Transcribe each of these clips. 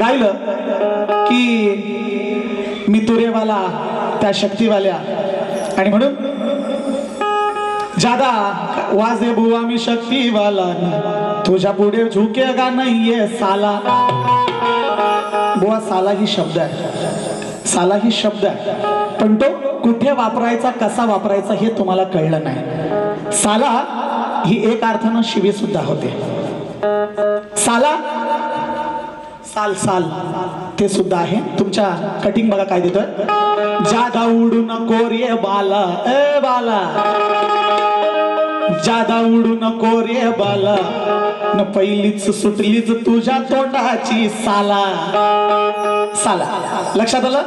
गायलं की मी तुरेवाला त्या शक्तीवाल्या. आणि म्हणून जादा वाजे बुवा मी शक्तीवाला. तुझ्या पुढे झुके का नाहीये साला. बुवा साला ही शब्द आहे. साला ही शब्द आहे. पण तो कुठे वापरायचा कसा वापरायचा हे तुम्हाला कळलं नाही. साला ही एक अर्थानं शिवी सुद्धा होते. साला साल साल ते सुद्धा आहे. तुमच्या कटिंग बघा काय देतोय. जादा उडू नको रे बाला. ए बाला. जादा उडू नको रे बाला. न पहिलीच सुटलीच तुझ्या तोंडाची साला. साला. लक्षात आलं?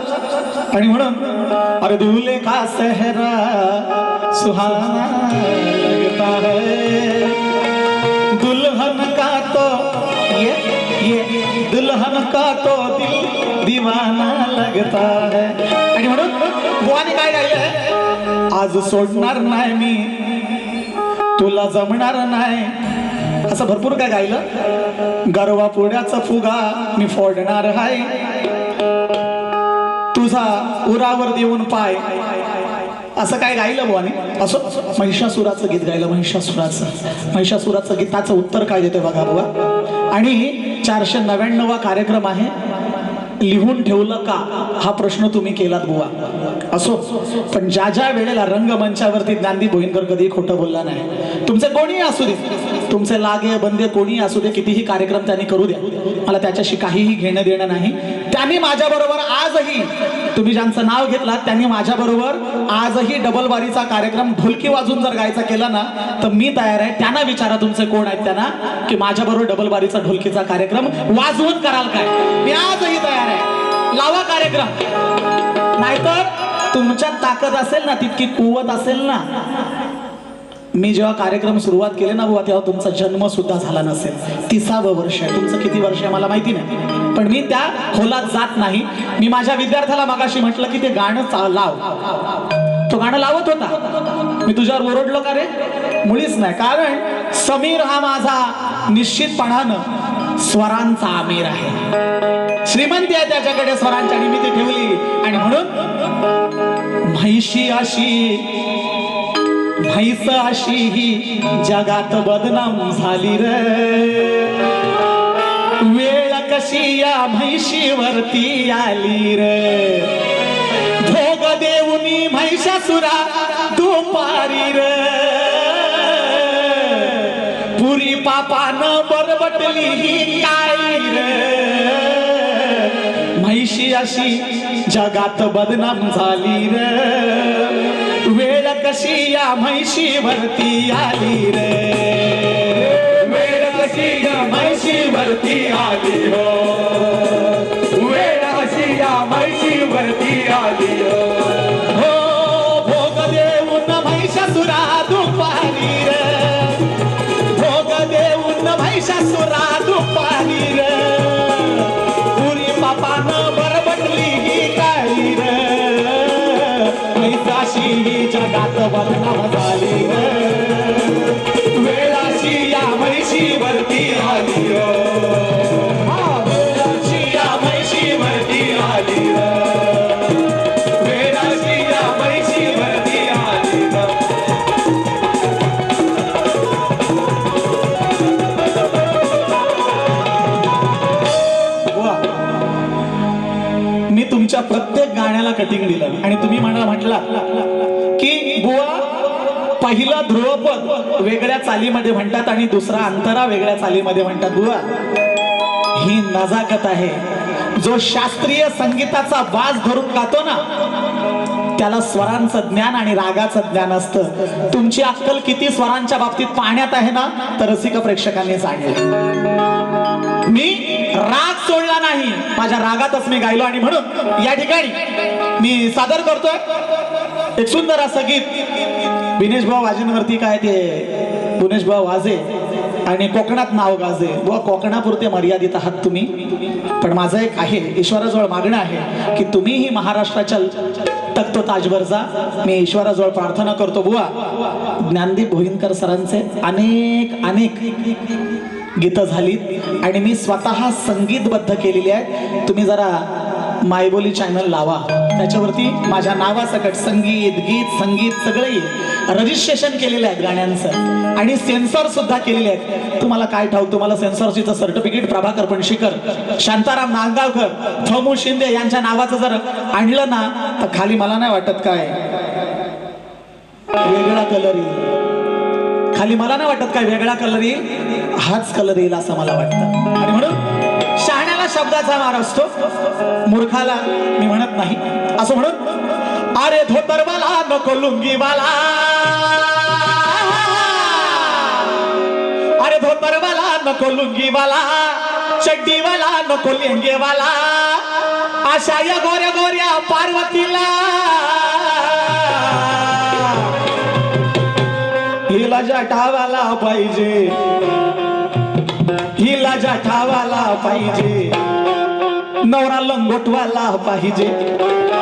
आणि म्हणून अरे दुले का सहरा? सुहाना लगता है. दुल्हन का ये ये दुल्हन का तो दिल दीवाना लगता है। आणि म्हणून बुवाने काय आज सोडणार नाही मी तुला जमणार नाही. असं भरपूर काय गायलं? गरवा पुण्याचा फुगा मी फोडणार आहे. तुझा उरावर देऊन पाय. असं काय गायलं बुवाने? असो महिषासुराचं गीत गायलं महिषासुराचं. महिषासुराचं गीताचं उत्तर काय देते बघा बुवा? आणि चारशे नव्याण्णवा कार्यक्रम आहे. लिहून ठेवलं का? हा प्रश्न तुम्ही केलात बुवा. असो. पण ज्या ज्या वेळेला रंगमंचावरती ज्ञानदी भोईनकर कधी खोटं बोलला नाही. तुमचे कोणीही असू दे. तुमचे लागे बंदे कोणीही असू दे. कितीही कार्यक्रम त्यांनी करू द्या. मला त्याच्याशी काहीही घेणं देणं नाही. त्यांनी माझ्याबरोबर आजही तुम्ही ज्यांचं नाव घेतलात त्यांनी माझ्याबरोबर आजही डबल बारीचा कार्यक्रम ढोलकी वाजून जर गायचा केला ना तर मी तयार आहे. त्यांना विचारा तुमचे कोण आहेत त्यांना की माझ्याबरोबर डबल बारीचा ढोलकीचा कार्यक्रम वाजवून कराल काय. मी आजही तयार आहे. लावा कार्यक्रम. नाहीतर तुमच्यात ताकद असेल ना तितकी कुवत असेल ना मी जेव्हा कार्यक्रम सुरुवात केले ना बुवा तेव्हा तुमचा जन्म सुद्धा झाला नसेल. तिसावं वर्ष आहे. तुमचं किती वर्ष आहे मला माहिती नाही. पण मी त्या खोलात जात नाही. मी माझ्या विद्यार्थ्याला मागाशी म्हटलं की ते गाणं लाव. तो गाणं लावत होता. मी तुझ्यावर ओरडलो का रे? मुळीच नाही. कारण समीर हा माझा निश्चितपणानं स्वरांचा आमिर आहे. श्रीमंती आहे त्याच्याकडे स्वरांच्या आणि ठेवली. आणि म्हणून म्हैशी अशी म्हैस अशी ही जगात बदनाम झाली रे. वेळ कशी या म्हैशीवरती आली रे. भोग देऊनी म्हैशासुरा दुपारी रे. पुरी पापानं बरबटली ही काळी रे. म्हैशी अशी जगात बदनाम झाली रे. कशी या म्हैशीवरती आली रे? वेळ कशी या म्हैशीवरती आली हो. वेळ कशी या म्हैशीवरती आली हो. हो भोग देऊन महिषासुरा दुपारी रे. भोग देऊन महिषासुरा दुपारी रे. ही जगात बदनाम झाली वेळाशी या म्हैशीवरती आली वेळाशी या आली वेळाशी या आली मी तुमच्या प्रत्येक गाण्याला कटिंग दिलं आणि तुम्ही म्हणा म्हटला पहिलं ध्रुवपद वेगळ्या चालीमध्ये म्हणतात आणि दुसरा अंतरा वेगळ्या चालीमध्ये म्हणतात. बुवा ही नजाकत आहे. जो शास्त्रीय संगीताचा वास धरून गातो ना त्याला स्वरांचं ज्ञान आणि रागाचं ज्ञान असतं. तुमची अक्कल किती स्वरांच्या बाबतीत पाहण्यात आहे ना तर रसिक प्रेक्षकांनी जाणलं. मी राग सोडला नाही माझ्या रागातच मी गायलो आणि म्हणून या ठिकाणी मी सादर करतोय एक सुंदर असं गीत. विनेश भाऊ वाजेंवरती काय ते पुनेश भाऊ वाजे आणि कोकणात नाव गाजे. बुवा कोकणापुरते मर्यादित आहात तुम्ही. पण माझं एक आहे ईश्वराजवळ मागणं आहे की तुम्हीही महाराष्ट्राच्या तख्त ताजवर जा. मी ईश्वराजवळ प्रार्थना करतो बुवा. ज्ञानदीप भोईनकर सरांचे अनेक अनेक गीतं झालीत आणि मी स्वतः संगीतबद्ध केलेली आहे तुम्ही जरा मायबोली चॅनल लावा. त्याच्यावरती माझ्या नावासकट संगीत गीत संगीत सगळं रजिस्ट्रेशन केलेलं आहे गाण्यांचं. आणि सेन्सॉर सुद्धा केलेले आहेत. तुम्हाला काय ठाऊक? तुम्हाला सेन्सॉरचं सर्टिफिकेट प्रभाकर पणशीकर शांताराम नांदगावकर थमू शिंदे यांच्या नावाचं जर आणलं ना तर खाली मला नाही वाटत काय. वेगळा कलर येईल. खाली मला नाही वाटत काय वेगळा कलर येईल. हाच कलर येईल असं मला वाटतं. आणि म्हणून शहाण्याला शब्दाचा मार असतो. मूर्खाला मी म्हणत नाही. असं म्हणून अरे धोतरवाला नको लुंगीवाला धोतरवाला नको लुंगीवाला. चड्डीवाला नको लेंगेवाला. अशा या गोऱ्या गोऱ्या पार्वतीला. हिला जठावाला पाहिजे. हिला जठावाला पाहिजे. नवरा लंगोटवाला पाहिजे.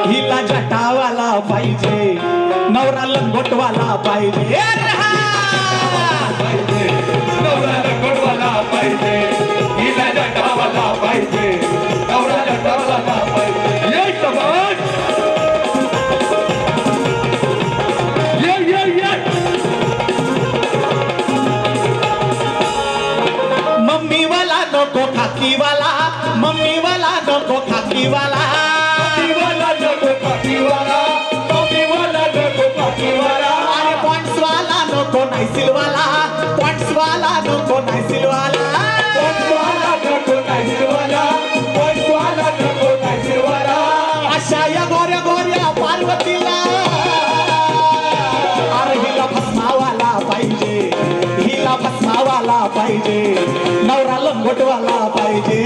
हिला जटावाला पाहिजे. नवरा लंगोटवाला पाहिजे. पाहिजे नको खाकी वाला पाठीवाला नको पाठीवाला. पाठीवाला नको पाठीवाला. अरे पॉइंट्स वाला नको नायसिल वाला पॉइंट्स वाला नको नायसिल वाला पोटवाला नको नाहीवाला पोटवाला नको नाहीवाला अशा या गोऱ्या गोऱ्या पार्वतीला. अरे हिला भस्मावाला पाहिजे. हिला भस्मावाला पाहिजे. नवरा लंगोटवाला पाहिजे.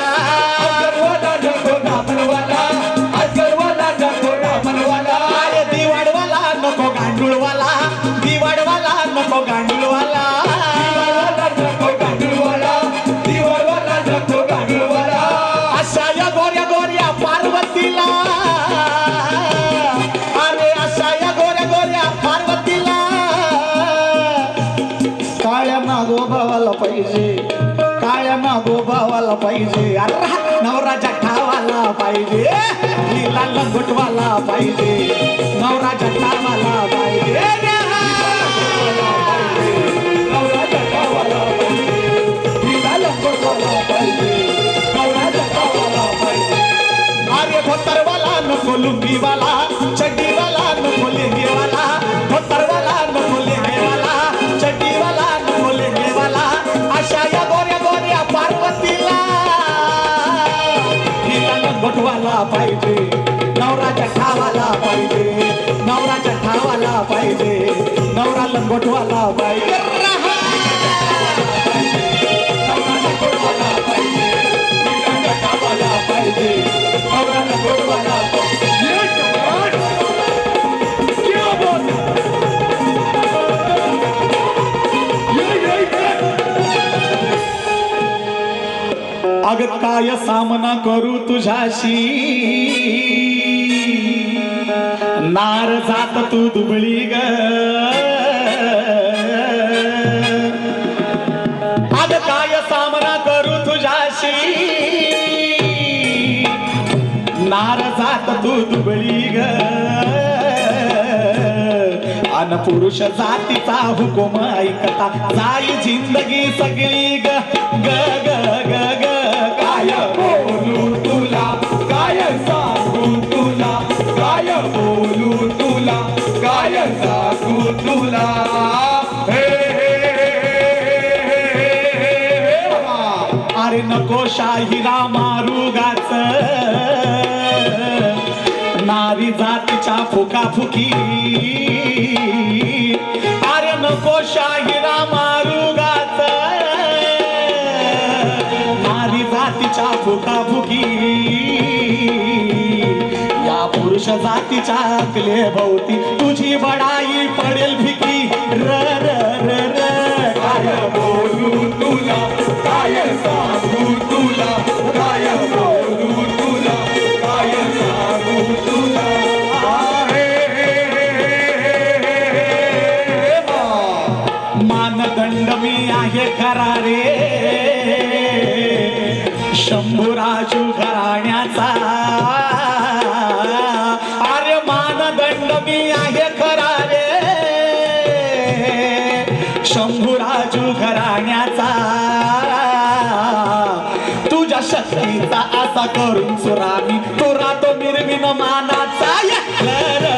नागोबावाला पाहिजे. अरे नवराजा ठावाला पाहिजे. लीला लंगोटवाला पाहिजे. नवराजा ठावाला पाहिजे. नवरा नको पाहिजे. वाला चड्डी जठावाला पाहिजे नवरा लंगोटवाला पाहिजे नवरा गोडवाला पाहिजे हिला जटावाला पाहिजे नवरा गोडवाला पाहिजे ये जवान क्या बात है। ये ये ये अग काय सामना करू तुझ्याशी नार जात तू दुबळी ग. अग काय सामना करू तुझ्याशी? नार जात तू दुबळी ग. अन पुरुष जातीचा हुकुम ऐकता जाई जिंदगी सगळी ग ग. शाहिरा मारुगाच नारी जातीच्या फुकाफुकी. अरे नको शाहिरा मारुगाच नारी जातीच्या फुकाफुकी. या पुरुष जातीच्या अकले भोवती तुझी बडाई पडेल फिकी र र. मानदंड मी आहे खरा रे. शंभूराजू घराण्याचा. तुझ्या शक्तीचा असा करून सुरामी. तो निर्विन मानाचा.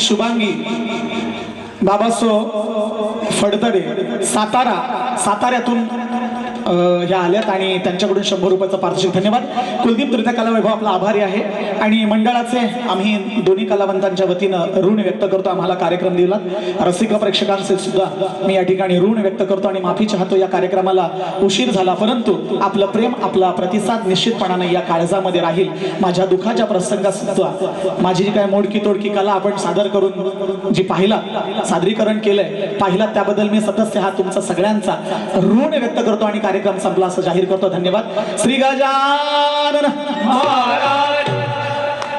शुभांगी. बाबासो फडतरे सातारा साताऱ्यातून ह्या आल्यात आणि त्यांच्याकडून शंभर रुपयाचा पारितोषिक धन्यवाद. कुलदीप तृतीय कला वैभव आपला आभारी आहे. आणि मंडळाचे आम्ही दोन्ही कलावंतांच्या वतीनं ऋण व्यक्त करतो. आम्हाला कार्यक्रम दिला रसिक प्रेक्षकांचे सुद्धा मी या ठिकाणी ऋण व्यक्त करतो आणि माफी चाहतो. या कार्यक्रमाला उशीर झाला परंतु आपलं प्रेम आपला प्रतिसाद निश्चितपणाने या काळजामध्ये राहील. माझ्या दुःखाच्या प्रसंगात सुद्धा माझी जी काय मोडकी तोडकी कला आपण सादर करून जी पाहिला सादरीकरण केलंय पाहिला त्याबद्दल मी सदस्य हा तुमचा सगळ्यांचा ऋण व्यक्त करतो आणि कार्यक्रम संपला असं जाहीर करतो. धन्यवाद. श्री गजानन महाराज.